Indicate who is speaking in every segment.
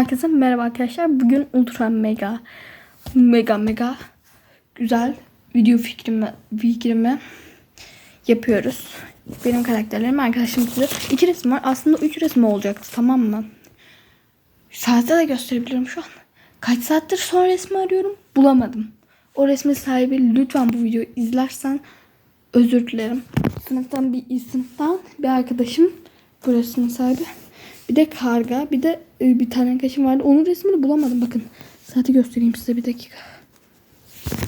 Speaker 1: Herkese merhaba arkadaşlar. Bugün ultra mega mega mega güzel video fikrimi fikrimi yapıyoruz. Benim karakterlerim arkadaşım size iki resim var. Aslında üç resim olacaktı tamam mı? Saatte de gösterebilirim şu an. Kaç saattir son resmi arıyorum. Bulamadım. O resmin sahibi lütfen bu videoyu izlersen özür dilerim. Sınıftan bir sınıftan bir arkadaşım bu resmin sahibi. Bir de karga, bir de e, bir tane arkadaşım vardı. Onun resmini bulamadım. Bakın saati göstereyim size bir dakika.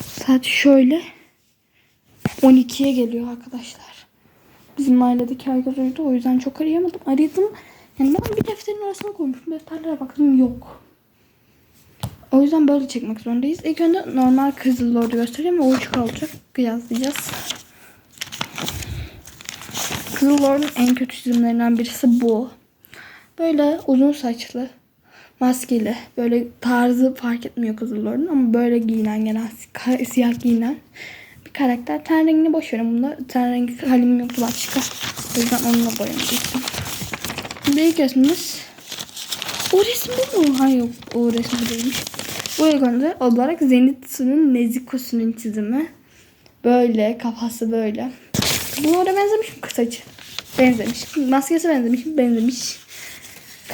Speaker 1: Saat şöyle 12'ye geliyor arkadaşlar. Bizim mahalledeki herkes uyudu. O yüzden çok arayamadım. Aradım. Yani ben bir defterin arasına koymuşum. Defterlere baktım yok. O yüzden böyle çekmek zorundayız. İlk önce normal Kızıl Lord'u göstereyim ve o üç kalacak. Kıyaslayacağız. Kızıl Lord'un en kötü çizimlerinden birisi bu. Böyle uzun saçlı, maskeli, böyle tarzı fark etmiyor Kızıl Lord'un ama böyle giyinen si- siyah giyinen bir karakter. Ten rengini boş verin bunda. Ten rengi kalemim yoktu başka. O yüzden onunla boyamıştım. Şimdi ilk resmimiz o resim bu mu? Hayır. O resim değilmiş. Bu önce olarak Zenitsu'nun Nezuko'sunun çizimi. Böyle kafası böyle. Bu oraya benzemiş mi saçı? Benzemiş. Maskesi benzemiş mi? Benzemiş.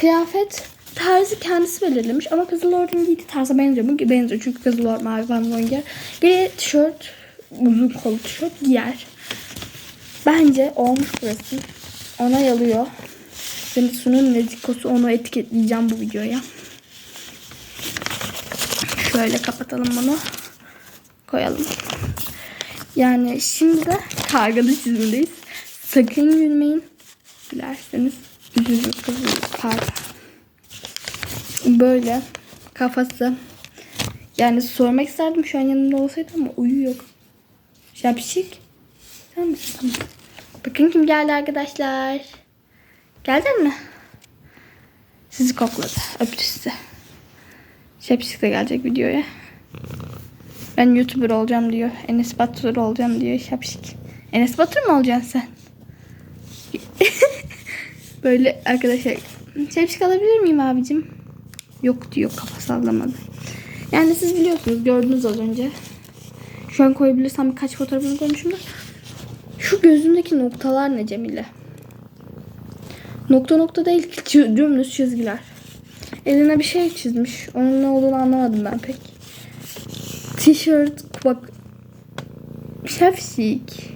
Speaker 1: Kıyafet tarzı kendisi belirlemiş ama Kızıl Lord'un giydiği tarza benziyor mu? Benziyor çünkü Kızıl Lord mavi pantolon giyer. Gri tişört, uzun kollu tişört giyer. Bence olmuş burası. Ona yalıyor. Zenitsu'nun Neziko'su onu etiketleyeceğim bu videoya. Şöyle kapatalım bunu. Koyalım. Yani şimdi de kargalı çizimdeyiz. Sakın gülmeyin. Gülerseniz karga. Böyle kafası. Yani sormak isterdim şu an yanımda olsaydı ama uyuyor. Şapşik. Sen misin? Tamam. Bakın kim geldi arkadaşlar. Geldin mi? Sizi kokladı. Öptü size. Şapşik de gelecek videoya. Ben YouTuber olacağım diyor. Enes Batur olacağım diyor Şapşik. Enes Batur mu olacaksın sen? Böyle arkadaşlar. Şapşik alabilir miyim abicim? Yok diyor kafa sallamadı. Yani siz biliyorsunuz gördünüz az önce. Şu an koyabilirsem birkaç fotoğrafını koymuşum da. Şu gözündeki noktalar ne Cemile? Nokta nokta değil dümdüz çizgiler. Eline bir şey çizmiş. Onun ne olduğunu anlamadım ben pek. Tişört bak. Şapşik.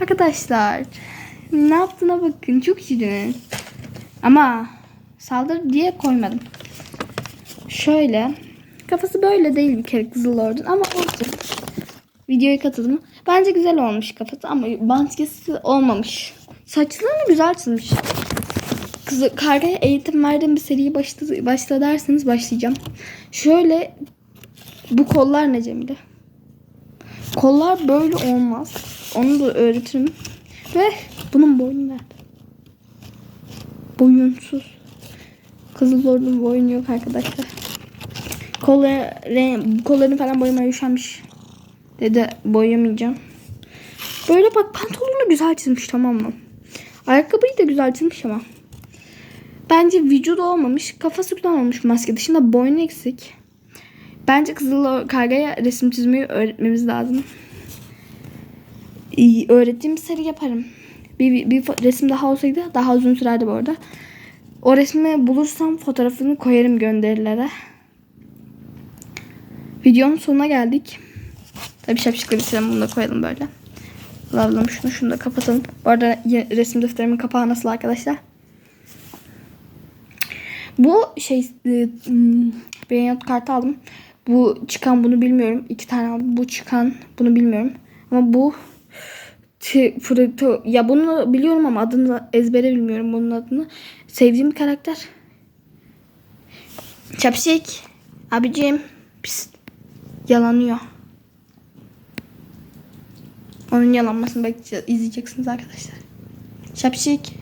Speaker 1: Arkadaşlar. Ne yaptığına bakın. Çok şirin. Ama saldır diye koymadım. Şöyle. Kafası böyle değil bir kere Kızıl Lord'un ama olsun. Videoya katıldım. Bence güzel olmuş kafası ama maskesi olmamış. Saçlarını güzel çizmiş. Kızı kargaya eğitim verdiğim bir seriyi başla, başla derseniz başlayacağım. Şöyle bu kollar ne Cemile? Kollar böyle olmaz. Onu da öğretirim. Ve bunun boynu nerede? Boyunsuz. Kızıl Lord'un boynu yok arkadaşlar. Kolları, kollarını falan boyamaya üşenmiş. Dedi boyamayacağım. Böyle bak pantolonu güzel çizmiş tamam mı? Ayakkabıyı da güzel çizmiş ama. Bence vücudu olmamış. Kafası güzel olmuş maske dışında boynu eksik. Bence Kızıl Karga'ya resim çizmeyi öğretmemiz lazım. Öğrettiğim seri yaparım. Bir, bir, resim daha olsaydı daha uzun sürerdi bu arada. O resmi bulursam fotoğrafını koyarım gönderilere. Videonun sonuna geldik. Tabii şapşıkla bitirelim bunu da koyalım böyle. Alalım şunu şunu da kapatalım. Bu arada resim defterimin kapağı nasıl arkadaşlar? Bu şey e, hmm, not kartı aldım. Bu çıkan bunu bilmiyorum. İki tane aldım. Bu çıkan bunu bilmiyorum. Ama bu Frodo ya bunu biliyorum ama adını ezbere bilmiyorum bunun adını. Sevdiğim bir karakter. Çapşik. Abicim. Pis. Yalanıyor. Onun yalanmasını bekleyeceğiz. izleyeceksiniz arkadaşlar. Şapşik.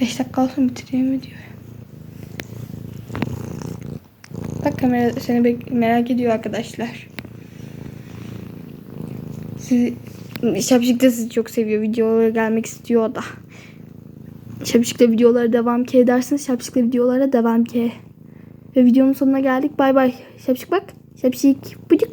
Speaker 1: 5 dakika olsun bitireyim videoyu. Bak kamera seni merak ediyor arkadaşlar. Sizi Şapşik de sizi çok seviyor. Videolara gelmek istiyor da. Şapşik'le videolara devam ki edersiniz. Şapşik'le videolara devam ki. Ve videonun sonuna geldik. Bay bay. Şapşik bak. Şapşik. Bucuk.